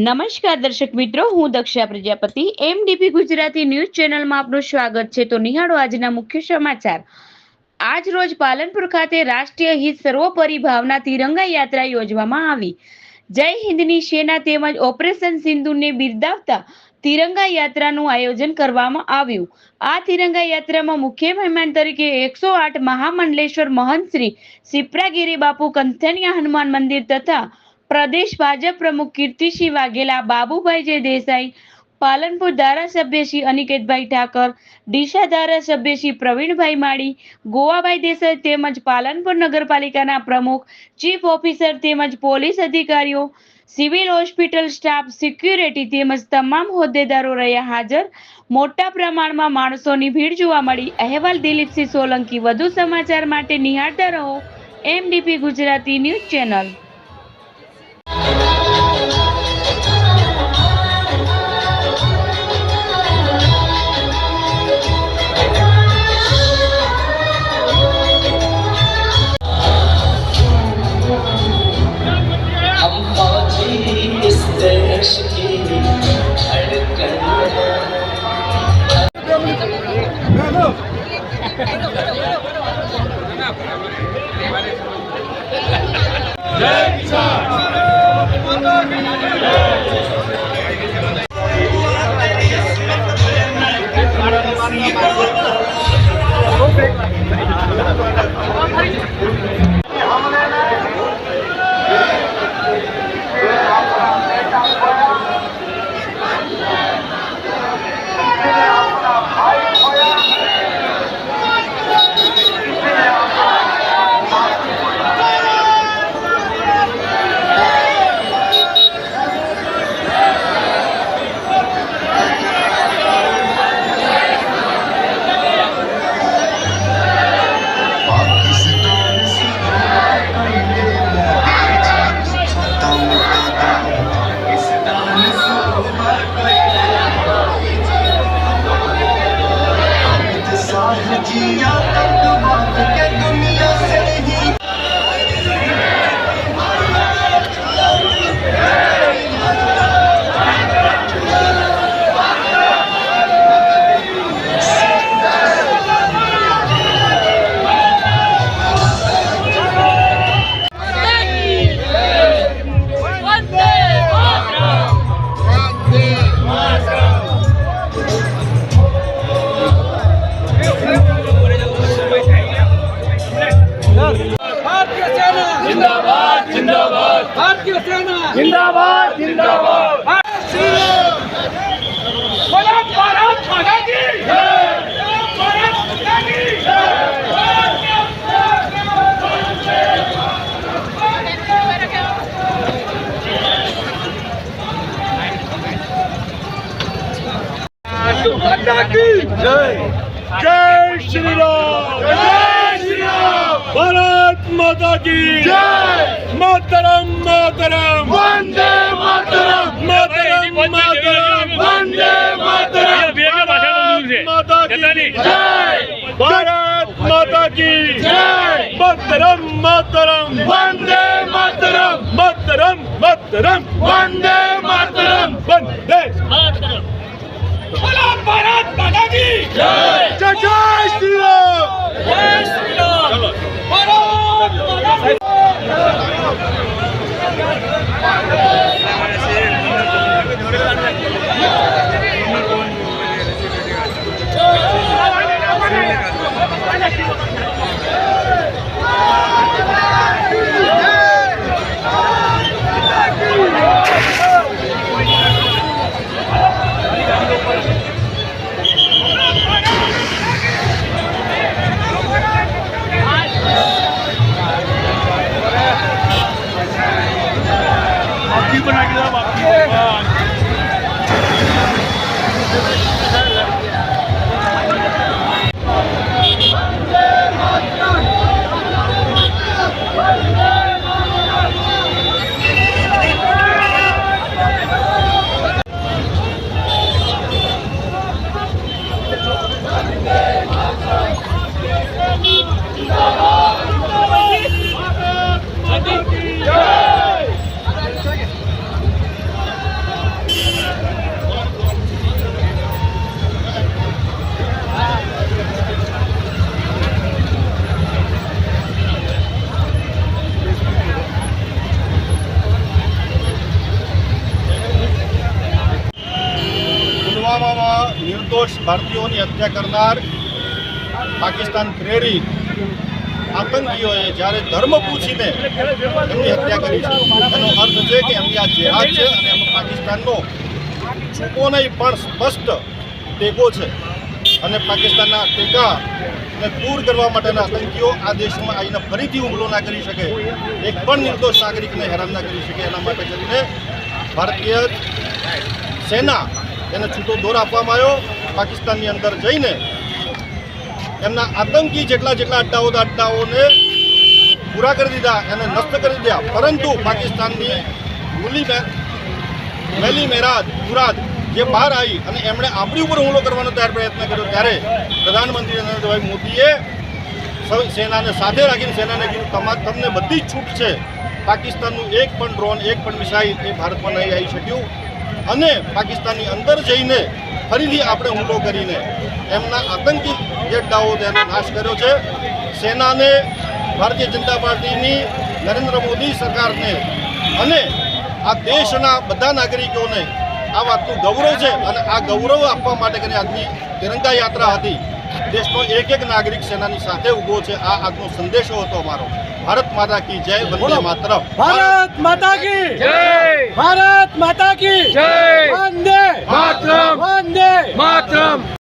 નમસ્કાર દર્શક મિત્રો, હું દક્ષા પ્રજાપતિ એમડીપી ગુજરાતી ન્યૂઝ ચેનલમાં આપનું સ્વાગત છે. તો નિહાળો આજના મુખ્ય સમાચાર. આજ રોજ પાલનપુર ખાતે રાષ્ટ્રીય હિત સર્વોપરી ભાવના તિરંગા યાત્રા યોજવામાં આવી. જય હિન્દની સેના તેમજ ઓપરેશન સિંધુને બિરદાવતા તિરંગા યાત્રાનું આયોજન કરવામાં આવ્યું. આ તિરંગા યાત્રામાં મુખ્ય મહેમાન તરીકે એકસો આઠ મહામંડલેશ્વર મહંત શ્રી સિપ્રાગીરી બાપુ, કંથનિયા હનુમાન મંદિર તથા પ્રદેશ ભાજપ પ્રમુખ કીર્તિસિંહ વાઘેલા, બાબુભાઈ જે દેસાઈ, પાલનપુર ધારાસભ્ય શ્રી અનિકેતભાઈ ઠાકર, ડીસા ધારાસભ્ય શ્રી પ્રવીણભાઈ માળી, ગોવાભાઈ દેસાઈ તેમજ પાલનપુર નગરપાલિકાના પ્રમુખ, ચીફ ઓફિસર તેમજ પોલીસ અધિકારીઓ, સિવિલ હોસ્પિટલ સ્ટાફ, સિક્યુરિટી તેમજ તમામ હોદ્દેદારો રહ્યા હાજર. મોટા પ્રમાણમાં માણસોની ભીડ જોવા મળી. અહેવાલ દિલીપસિંહ સોલંકી. વધુ સમાચાર માટે નિહાળતા રહો. MDP Gujarati news channel. Yeah, but I would. 天涯 જિંદાબાદ જિંદાબાદ જય શ્રી રામ જય શ્રી જય માતરમ માતરમ की जय मातरम मातरम वंदे मातरम मातरम मातरम वंदे मातरम वंदे बोला भारत माता की जय जय श्री राम जय श्री राम भारत माता की आपकी Thank you. ભારતીયોની હત્યા કરનાર પાકિસ્તાન પ્રેરિત આતંકીઓએ જ્યારે ધર્મ પૂછીને એમની હત્યા કરી છે. એનો અર્થ છે કે એમની આ જેહાદ છે અને એમાં પાકિસ્તાનનો છૂપો નહીં, પણ સ્પષ્ટ ટેકો છે. અને પાકિસ્તાનના ટેકાને દૂર કરવા માટેના આતંકીઓ આ દેશમાં આવીને ફરીથી હુમલો ના કરી શકે. એક પણ નિર્દોષ નાગરિકને હેરાન ના કરી શકે. એના માટે કરીને ભારતીય સેના એને છૂટો દોર આપવામાં આવ્યો. પાકિસ્તાનની અંદર જઈને એમના આતંકી જેટલા જેટલા અડ્ડાઓ અડ્ડાઓને પૂરા કરી દીધા, એને નષ્ટ કરી દીધા. પરંતુ પાકિસ્તાનની મુલી મેલી મેરાદ મુરાદ જે બહાર આવી અને એમણે આપણી ઉપર હુમલો કરવાનો ત્યારે પ્રયત્ન કર્યો ત્યારે પ્રધાનમંત્રી નરેન્દ્રભાઈ મોદીએ સેનાને સાથે રાખીને સેનાને કીધું, તમા તમને બધી જ છૂટ છે. પાકિસ્તાનનું એક પણ ડ્રોન, એક પણ મિસાઇલ એ ભારતમાં નહીં આવી શક્યું. અને પાકિસ્તાનની અંદર જઈને ફરીથી આપણે હુમલો કરીને એમના આતંકી જેડ્ડાઓ તેનો નાશ કર્યો છે. સેનાને ભારતીય જનતા પાર્ટીની નરેન્દ્ર મોદી સરકારને અને આ દેશના બધા નાગરિકોને આ વાતનું ગૌરવ છે અને આ ગૌરવ આપવા માટે કરીને આજની તિરંગા યાત્રા હતી. દેશનો એક એક નાગરિક સેનાની સાથે ઊભો છે. આ આજનો સંદેશો હતો અમારો. ભારત માતા કી જય વંદે માત્ર ભારત માતા કી જય. ભારત માતા કી જય. વંદે માતરમ. વંદે માતરમ.